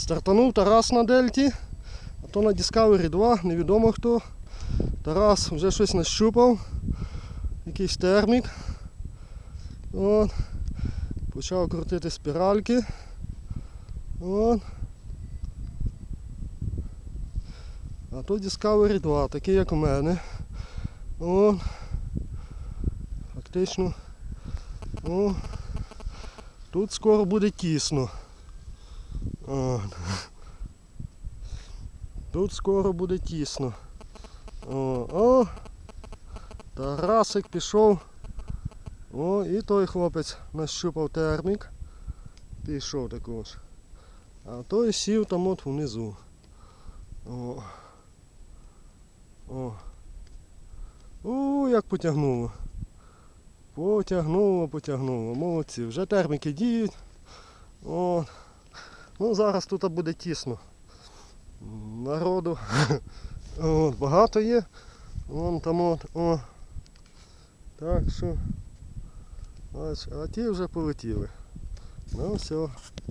Стартанув Тарас на дельті, а то на Discovery 2, невідомо хто. Тарас вже щось нащупав, якийсь термік. От. Почав крутити спіральки. От. А то Discovery 2, такий як у мене. От. Фактично. О, тут скоро буде тісно. От. Тут скоро буде тісно. О, о! Тарасик пішов. О, і той хлопець нащупав термік. Пішов також. А той сів там от внизу. О. О. О, як потягнуло. Потягнуло, потягнуло. Молодці. Вже терміки діють. О. Ну зараз тут буде тісно. Народу. От, багато є. Вон там от. О. Так що. А ті вже полетіли. Ну все.